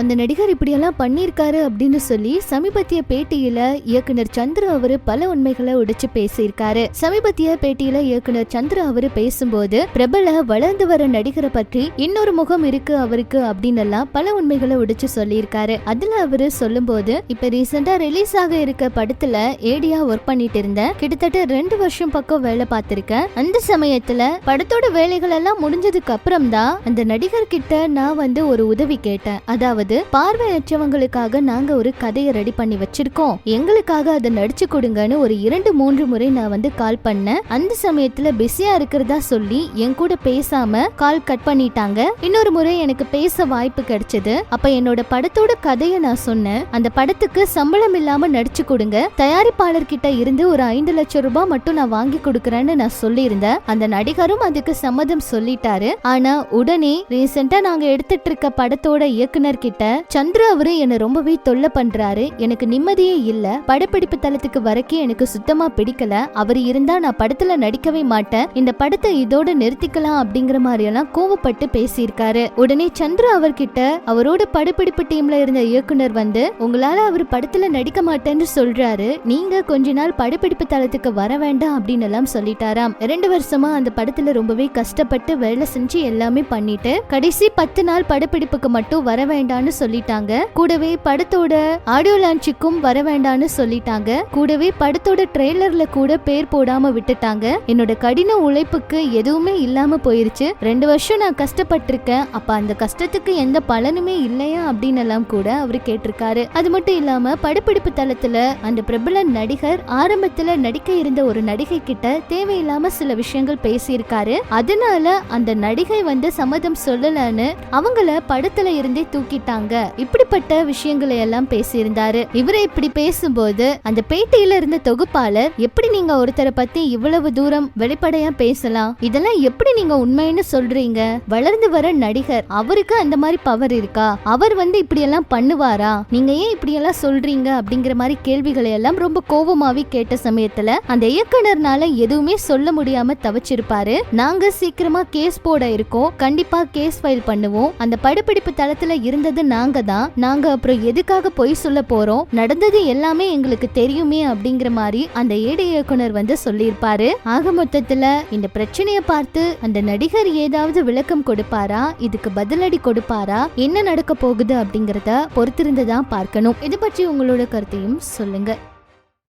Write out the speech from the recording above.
அந்த நடிகர் இப்படியெல்லாம் பண்ணியிருக்காரு அப்படின்னு சொல்லி சமீபத்திய பேட்டியில இயக்குனர் சந்திர அவரு பல உண்மைகளை உடைச்சு பேசியிருக்காரு. சமீபத்திய பேட்டியில இயக்குனர் சந்திர அவரு பேசும்போது பிரபல வளர்ந்து வர நடிகரை பற்றி இன்னொரு முகம் இருக்கு அவருக்கு அப்படின்னு எல்லாம் பல உண்மைகளை உடைச்சு சொல்லியிருக்காரு. அதுல அவரு சொல்லும்போது இப்ப ரீசெண்டா ரிலீஸ் ஆக இருக்க படத்துல ஏடியா ஒர்க் பண்ணிட்டு இருந்தேன் கிட்டத்தட்ட ரெண்டு வருஷம் பக்கம் வேலை பார்த்திருக்கேன். அந்த சமயத்துல படத்தோட வேலைகள் எல்லாம் முடிஞ்சதுக்கு அப்புறம் தான் அந்த நடிகர் கிட்ட நான் வந்து ஒரு உதவி கேட்டேன். அதாவது பார்வையற்றவங்களுக்காக நாங்க ஒரு கதையை ரெடி பண்ணி வச்சிருக்கோம். எங்களுக்காக அதை நடிச்சு கொடுங்கன்னு ஒரு இரண்டு மூன்று முறை நான் வந்து கால் பண்ணேன். அந்த சமயத்துல பிஸியா இருக்கிறதா சொல்லி என் கூட பேசாம கால் கட் பண்ணிட்டாங்க. இன்னொரு முறை எனக்கு பேச வாய்ப்பு கிடைச்சது. அப்ப என்னோட படத்தோட கதையை நான் சொன்னேன். அந்த படத்துக்கு சம்பளம் இல்லாம நடிச்சு கொடுங்க. தயாரிப்பாளர் கிட்ட இருந்து ஒரு ஐந்து லட்சம் ரூபாய் மட்டும் நான் வாங்கி கொடுக்கறேன்னு நான் சொல்லியிருந்தேன். அந்த நடிகரும் அதுக்கு சம்மதம் சொல்லிட்டாரு. ஆனா உடனே ரீசெண்டா நாங்க எடுத்துட்டு இருக்க படத்தோட இயக்குனர் கிட்ட சந்திர அவரு என்ன ரொம்பவே தொல்லை பண்றாரு. எனக்கு நிம்மதியே இல்ல. படப்பிடிப்பு தளத்துக்கு வரைக்கும் எனக்கு சுத்தமா பிடிக்கல. அவர் இருந்தா நான் படத்துல நடிக்கவே மாட்டேன். இந்த படத்தை இதோட நிறுத்திக்கலாம் அப்படிங்கிற மாதிரி எல்லாம் கோவப்பட்டு பேசியிருக்காரு. உடனே சந்திர அவர்கிட்ட அவரோட படப்பிடிப்பு டீம்ல இருந்த இயக்குனர் வந்து உங்களால அவர் படத்துல நடிக்க மாட்டேன்னு சொல்றாரு. நீங்க கொஞ்ச நாள் படப்பிடிப்பு தளத்துக்கு வர வேண்டாம் அப்படின்னு எல்லாம் சொல்லிட்டாராம். ரெண்டு வருஷமா அந்த படத்துல ரொம்பவே கஷ்டப்பட்டு வேலை செஞ்சு எல்லாமே பண்ணிட்டு கடைசி பத்து நாள் படப்பிடிப்புக்கு மட்டும் வர வேண்டாம் வேண்டான்னு சொல்லிட்டாங்க. கூடவே படத்தோட ஆடியோ லான்ச்சுக்கும் வர வேண்டான்னு சொல்லிட்டாங்க. கூடவே படத்தோட ட்ரெய்லர்ல கூட பேர் போடாம விட்டுட்டாங்க. என்னோட கடின உழைப்புக்கு எதுவுமே இல்லாம போயிருச்சு. ரெண்டு வருஷம் நான் கஷ்டப்பட்டிருக்கேன். அப்ப அந்த கஷ்டத்துக்கு எந்த பலனுமே இல்லையா அப்படின்னு எல்லாம் கூட அவரு கேட்டிருக்காரு. அது மட்டும் இல்லாம படப்பிடிப்பு தளத்துல அந்த பிரபல நடிகர் ஆரம்பத்துல நடிக்க இருந்த ஒரு நடிகை கிட்ட தேவையில்லாம சில விஷயங்கள் பேசியிருக்காரு. அதனால அந்த நடிகை வந்து சம்மதம் சொல்லலன்னு அவங்கள படத்துல இருந்தே தூக்கிட்டு மாட்டாங்க. இப்படிப்பட்ட விஷயங்களை எல்லாம் பேசியிருந்தாரு. இவரை இப்படி பேசும்போது அந்த பேட்டியில இருந்த தொகுப்பாளர் எப்படி நீங்க ஒருத்தரை பத்தி இவ்வளவு தூரம் வெளிப்படையா பேசலாம்? இதெல்லாம் எப்படி நீங்க உண்மைன்னு சொல்றீங்க? வளர்ந்து வர நடிகர் அவருக்கு அந்த மாதிரி பவர் இருக்கா? அவர் வந்து இப்படி எல்லாம் பண்ணுவாரா? நீங்க ஏன் இப்படி எல்லாம் சொல்றீங்க? அப்படிங்கிற மாதிரி கேள்விகளை எல்லாம் ரொம்ப கோபமாவே கேட்ட சமயத்துல அந்த இயக்குனர்னால எதுவுமே சொல்ல முடியாம தவிச்சிருப்பாரு. நாங்க சீக்கிரமா கேஸ் போட இருக்கோம். கண்டிப்பா கேஸ் ஃபைல் பண்ணுவோம். அந்த படப்பிடிப்பு தளத்துல இருந்தது நாங்க தான். நாங்க அப்புறம் எதுக்காக பொய் சொல்ல போறோம்? நடந்தது எல்லாமே எங்களுக்கு தெரியுமே அப்படிங்கிற மாதிரி அந்த ஏடி இயக்குனர் வந்து சொல்லியிருப்பாரு. ஆக மொத்தத்துல இந்த பிரச்சனையை பார்த்து அந்த நடிகர் ஏதாவது விளக்கம் கொடுப்பாரா? இதுக்கு பதிலடி கொடுப்பாரா? என்ன நடக்க போகுது அப்படிங்கறத பொறுத்திருந்து தான் பார்க்கணும். இது பற்றி உங்களோட கருத்தையும் சொல்லுங்க.